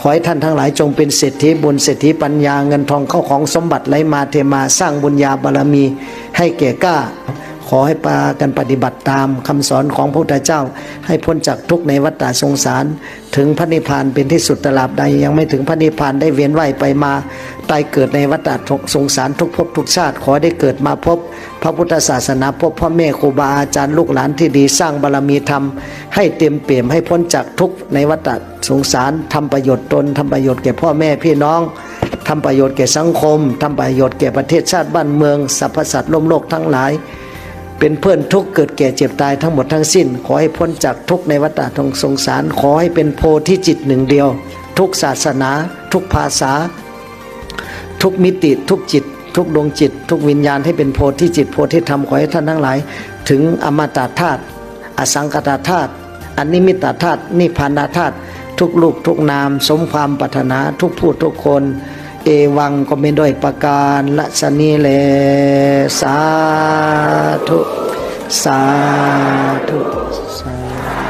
ขอให้ท่านทั้งหลายจงเป็นเศรษฐีบุญเศรษฐีปัญญาเงินทองเข้าของสมบัติไหลมาเทมาสร้างบุญญาบารมีให้แก่กล้า ขอให้ปากันปฏิบัติตามคำสอนของพระพุทธเจ้า ให้พ้นจากทุกในวัฏฏะสงสาร ถึงพระนิพพานเป็นที่สุดตลาบใดยังไม่ถึงพระนิพพานได้เวียนว่ายไปมาตายเกิดในวัฏฏะสงสารทุกภพทุกชาติ ขอได้เกิดมาพบ พระพุทธศาสนาพบพ่อแม่ครูบาอาจารย์ลูกหลานที่ดีสร้างบารมีธรรม ให้เต็มเปี่ยมให้พ้นจากทุกในวัฏฏะสงสารทำประโยชน์ตนทำประโยชน์แก่พ่อแม่พี่น้องทำประโยชน์แก่สังคม ทำประโยชน์แก่ประเทศชาติบ้านเมือง สรรพสัตว์โลกโลกทั้งหลาย เป็นเพื่อนทุกเกิดแก่เจ็บตายทั้งหมดทั้งสิ้น ขอให้พ้นจากทุกในวัฏฏะสงสาร ขอให้เป็นโพธิจิตหนึ่งเดียว ทุกศาสนา ทุกภาษา ทุกมิติทุกจิต ทุกดวงจิต ทุกวิญญาณให้เป็นโพธิจิตโพธิธรรมขอให้ท่านทั้งหลาย ถึงอมตะธาตุอสังกตธาตุอนนิมิตธาตุนิพพานาธาตุทุกลูกทุกนาม สมความปรารถนาทุกผู้ทุกคน เอวังก็ไม่ด้อยประการละสนีเลสาธุ สาธุสาธุ